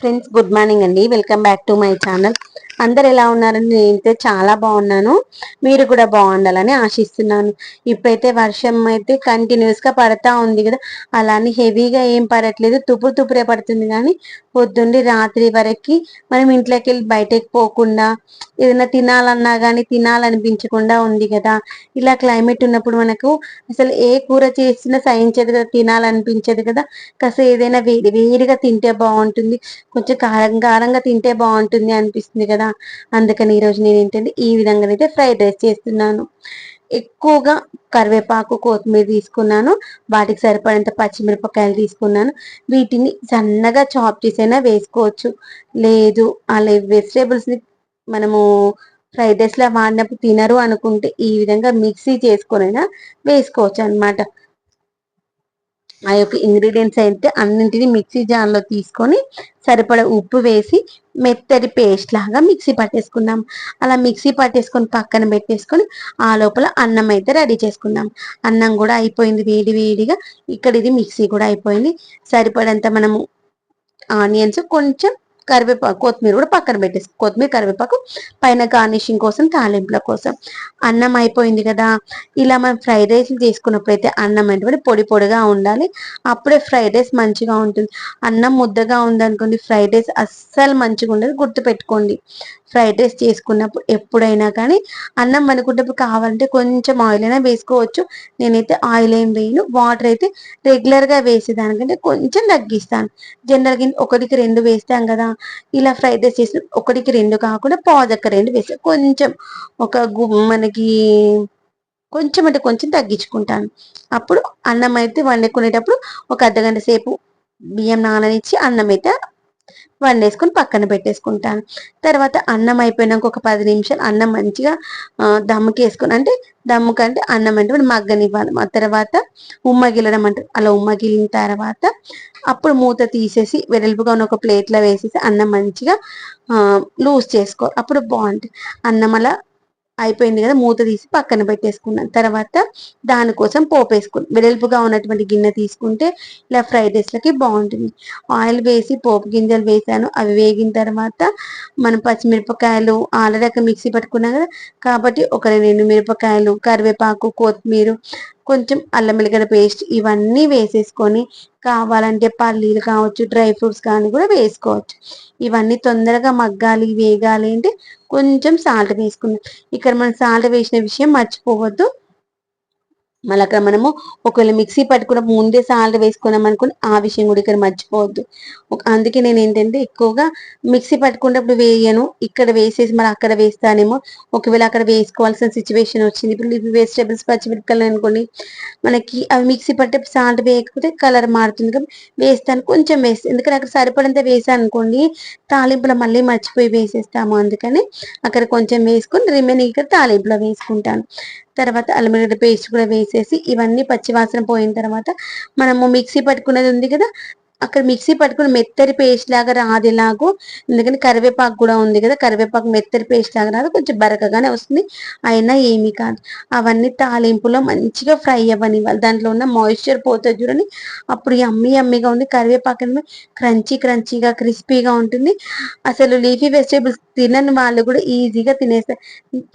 Friends good morning అండి. Welcome back to my channel. అందరు ఎలా ఉన్నారని నేనైతే చాలా బాగున్నాను. మీరు కూడా బాగుండాలని ఆశిస్తున్నాను. ఇప్పుడైతే వర్షం అయితే కంటిన్యూస్గా పడతా ఉంది కదా. అలానే హెవీగా ఏం పడట్లేదు. తుపురు తుపురే పడుతుంది కానీ పొద్దుండి రాత్రి వరకు మనం ఇంట్లోకి వెళ్ళి బయటకు పోకుండా ఏదైనా తినాలన్నా కానీ తినాలనిపించకుండా ఉంది కదా. ఇలా క్లైమేట్ ఉన్నప్పుడు మనకు అసలు ఏ కూర చేసినా సహించదు కదా తినాలనిపించదు కదా. కాస్త ఏదైనా వేడి వేడిగా తింటే బాగుంటుంది. కొంచెం కారం కారంగా తింటే బాగుంటుంది అనిపిస్తుంది కదా. అందుకని ఈరోజు నేను ఏంటంటే ఈ విధంగా అయితే ఫ్రైడ్ రైస్ చేస్తున్నాను. ఎక్కువగా కరివేపాకు కొత్తిమీర తీసుకున్నాను. వాటికి సరిపడంత పచ్చిమిరపకాయలు తీసుకున్నాను. వీటిని సన్నగా చాప్ చేసైనా వేసుకోవచ్చు. లేదు అలా వెజిటేబుల్స్ని మనము ఫ్రైడ్ రైస్లో వాడినప్పుడు తినరు అనుకుంటే ఈ విధంగా మిక్సీ చేసుకొనైనా వేసుకోవచ్చు అనమాట ఆ యొక్క ఇంగ్రీడియంట్స్ అయితే అన్నింటినీ మిక్సీ జార్లో తీసుకొని సరిపడ ఉప్పు వేసి మెత్తటి పేస్ట్ లాగా మిక్సీ పట్టేసుకుందాం. అలా మిక్సీ పట్టేసుకొని పక్కన పెట్టేసుకొని ఆ లోపల అన్నం అయితే రెడీ చేసుకుందాం. అన్నం కూడా అయిపోయింది వేడి వేడిగా. ఇక్కడ ఇది మిక్సీ కూడా అయిపోయింది. సరిపడంత మనము ఆనియన్స్ కొంచెం కరివేపాకు కొత్తిమీర కూడా పక్కన పెట్టేసి కొత్తిమీర కరివేపాకు పైన గార్నిషింగ్ కోసం తాలింపుల కోసం. అన్నం అయిపోయింది కదా. ఇలా మనం ఫ్రైడ్ రైస్ చేసుకున్నప్పుడు అయితే అన్నం అంటే పొడి పొడిగా ఉండాలి. అప్పుడే ఫ్రైడ్ రైస్ మంచిగా ఉంటుంది. అన్నం ముద్దగా ఉందనుకోండి ఫ్రైడ్ రైస్ అస్సలు మంచిగా ఉండదు. గుర్తుపెట్టుకోండి. ఫ్రైడ్ రైస్ చేసుకున్నప్పుడు ఎప్పుడైనా కానీ అన్నం అనుకున్నప్పుడు కావాలంటే కొంచెం ఆయిల్ అయినా వేసుకోవచ్చు. నేనైతే ఆయిల్ ఏం వేయను. వాటర్ అయితే రెగ్యులర్గా వేసేదానికంటే కొంచెం తగ్గిస్తాను. జనరల్గా ఒకటికి రెండు వేస్తాం కదా. ఇలా ఫ్రైడ్ రైస్ చేసిన ఒకటికి రెండు కాకుండా పాదక్క రెండు వేస్తాను కొంచెం ఒక మనకి కొంచెం అంటే కొంచెం తగ్గించుకుంటాను. అప్పుడు అన్నం అయితే వండుకునేటప్పుడు ఒక అర్ధగంట సేపు బియ్యం నాననిచ్చి అన్నం అయితే వండేసుకుని పక్కన పెట్టేసుకుంటాను. తర్వాత అన్నం అయిపోయినాక ఒక పది నిమిషాలు అన్నం మంచిగా దమ్ముకి వేసుకొని అంటే దమ్ము అంటే అన్నం అంటే మగ్గనివ్వాలి. ఆ తర్వాత ఉమ్మగిలడం అంటారు. అలా ఉమ్మగిలిన తర్వాత అప్పుడు మూత తీసేసి వెడల్పుగా ఉన్న ఒక ప్లేట్లో వేసేసి అన్నం మంచిగా లూజ్ చేసుకో. అప్పుడు బాగుంటుంది అన్నం అలా అయిపోయింది కదా మూత తీసి పక్కన పెట్టేసుకున్నాను తర్వాత దానికోసం పోపు వేసుకున్నాను వెడల్పుగా ఉన్నటువంటి గిన్నె తీసుకుంటే ఇలా ఫ్రైడ్ రైస్లకి బాగుంటుంది. ఆయిల్ వేసి పోపు గింజలు వేసాను. అవి వేగిన తర్వాత మనం పచ్చిమిరపకాయలు ఆల్రెడీ మిక్సీ పట్టుకున్నాం కదా కాబట్టి ఒక రెండు మిరపకాయలు కరివేపాకు కొత్తిమీర కొంచెం అల్లం వెల్లిగడ్డ పేస్ట్ ఇవన్నీ వేసేసుకొని కావాలంటే పల్లీలు కావచ్చు డ్రై ఫ్రూట్స్ కానీ కూడా వేసుకోవచ్చు. ఇవన్నీ తొందరగా మగ్గాలి వేగాలి అంటే కొంచెం సాల్ట్ వేసుకుందాం ఇక్కడ మనం సాల్ట్ వేసిన విషయం మర్చిపోవద్దు. మళ్ళీ అక్కడ మనము ఒకవేళ మిక్సీ పట్టుకున్న ముందే సాల్ట్ వేసుకున్నాం అనుకుని ఆ విషయం కూడా ఇక్కడ మర్చిపోవద్దు. అందుకే నేను ఏంటంటే ఎక్కువగా మిక్సీ పట్టుకున్నప్పుడు వేయను ఇక్కడ వేసేసి మరి అక్కడ వేస్తానేమో. ఒకవేళ అక్కడ వేసుకోవాల్సిన సిచ్యువేషన్ వచ్చింది ఇప్పుడు వెజిటేబుల్స్ పచ్చిమిరపకాయలు అనుకోండి మనకి అవి మిక్సీ పట్టే సాల్ట్ వేయకపోతే కలర్ మారుతుంది కాబట్టి వేస్తాను కొంచెం వేస్తాను ఎందుకంటే అక్కడ సరిపడంత వేసాను అనుకోండి తాలింపులో మళ్ళీ మర్చిపోయి వేసేస్తాము. అందుకని అక్కడ కొంచెం వేసుకొని రిమైనింగ్ ఇక్కడ తాలింపులో వేసుకుంటాను. తర్వాత అల్లం పేస్ట్ కూడా వేసేసి ఇవన్నీ పచ్చివాసన పోయిన తర్వాత మనము మిక్సీ పట్టుకున్నది ఉంది కదా అక్కడ మిక్సీ పట్టుకుని మెత్తరి పేస్ట్ లాగా రాదేలాగో ఎందుకంటే కరివేపాకు కూడా ఉంది కదా కరివేపాకు మెత్తరి పేస్ట్ లాగా రాదు కొంచెం బరకగానే వస్తుంది. అయినా ఏమీ కాదు. అవన్నీ తాలింపులో మంచిగా ఫ్రై అవ్వనివ్వాలి. దాంట్లో ఉన్న మాయిశ్చర్ పోతుంది చూడండి. అప్పుడు అమ్మి అమ్మిగా ఉంది. కరివేపాకు క్రంచీ క్రంచీగా క్రిస్పీగా ఉంటుంది. అసలు లీఫీ వెజిటేబుల్స్ తినని వాళ్ళు కూడా ఈజీగా తినేస్తారు.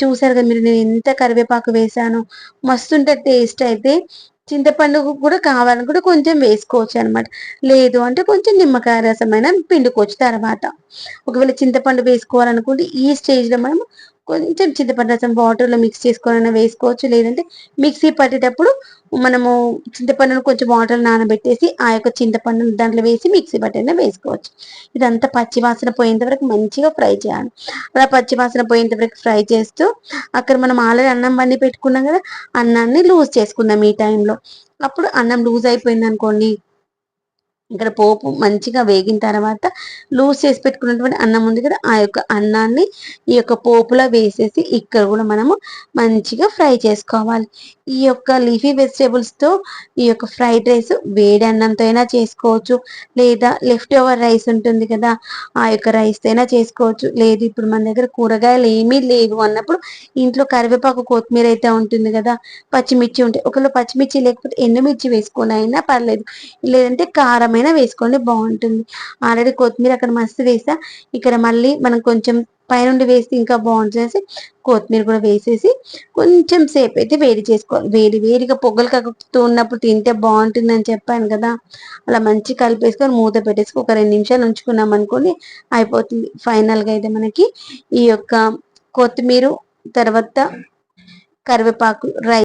చూసారు కదా మీరు నేను ఎంత కరివేపాకు వేసాను. మస్తుంటే టేస్ట్ అయితే చింతపండు కూడా కావాలని కూడా కొంచెం వేసుకోవచ్చు అనమాట లేదు అంటే కొంచెం నిమ్మకాయ రసమైన పిండుకోవచ్చు తర్వాత. ఒకవేళ చింతపండు వేసుకోవాలనుకుంటే ఈ స్టేజ్లో మనం కొంచెం చింతపండు రసం వాటర్లో మిక్స్ చేసుకొని వేసుకోవచ్చు. లేదంటే మిక్సీ పట్టేటప్పుడు మనము చింతపండును కొంచెం వాటర్ నానబెట్టేసి ఆ యొక్క చింతపండును దాంట్లో వేసి మిక్సీ పట్టేనా వేసుకోవచ్చు. ఇదంతా పచ్చివాసన పోయేంత వరకు మంచిగా ఫ్రై చేయాలి. అలా పచ్చివాసన పోయేంత వరకు ఫ్రై చేస్తూ అక్కడ మనం ఆల్రెడీ అన్నం వండి పెట్టుకున్నాం కదా అన్నాన్ని లూజ్ చేసుకుందాం ఈ టైంలో అప్పుడు అన్నం లూజ్ అయిపోయింది అనుకోండి ఇక్కడ పోపు మంచిగా వేగిన తర్వాత లూజ్ చేసి పెట్టుకున్నటువంటి అన్నం ఉంది కదా ఆ యొక్క అన్నాన్ని ఈ యొక్క పోపులో వేసేసి ఇక్కడ కూడా మనము మంచిగా ఫ్రై చేసుకోవాలి. ఈ యొక్క లీఫీ వెజిటేబుల్స్తో ఈ యొక్క ఫ్రైడ్ రైస్ వేడి అన్నంతో అయినా చేసుకోవచ్చు లేదా లెఫ్ట్ ఓవర్ రైస్ ఉంటుంది కదా ఆ యొక్క రైస్తో అయినా చేసుకోవచ్చు. లేదు ఇప్పుడు మన దగ్గర కూరగాయలు ఏమీ లేవు అన్నప్పుడు ఇంట్లో కరివేపాకు కొత్తిమీర అయితే ఉంటుంది కదా పచ్చిమిర్చి ఉంటాయి ఒకవేళ పచ్చిమిర్చి లేకపోతే ఎండుమిర్చి వేసుకొని అయినా పర్లేదు. లేదంటే కారమైన అయినా వేసుకోండి బాగుంటుంది. ఆల్రెడీ కొత్తిమీర అక్కడ మస్తు వేసా. ఇక్కడ మళ్ళీ మనం కొంచెం పైనుండి వేస్తే ఇంకా బాగుంటుంది కొత్తిమీర కూడా వేసేసి కొంచెం సేపు అయితే వేడి చేసుకోవాలి. వేడి వేడిగా పొగలు కక్కుతూ ఉన్నప్పుడు తింటే బాగుంటుందని చెప్పాను కదా. అలా మంచి కలిపేసుకొని మూత పెట్టేసి ఒక రెండు నిమిషాలు ఉంచుకున్నాం అనుకోండి అయిపోతుంది. ఫైనల్గా అయితే మనకి ఈ యొక్క కొత్తిమీర తర్వాత కరివేపాకు రై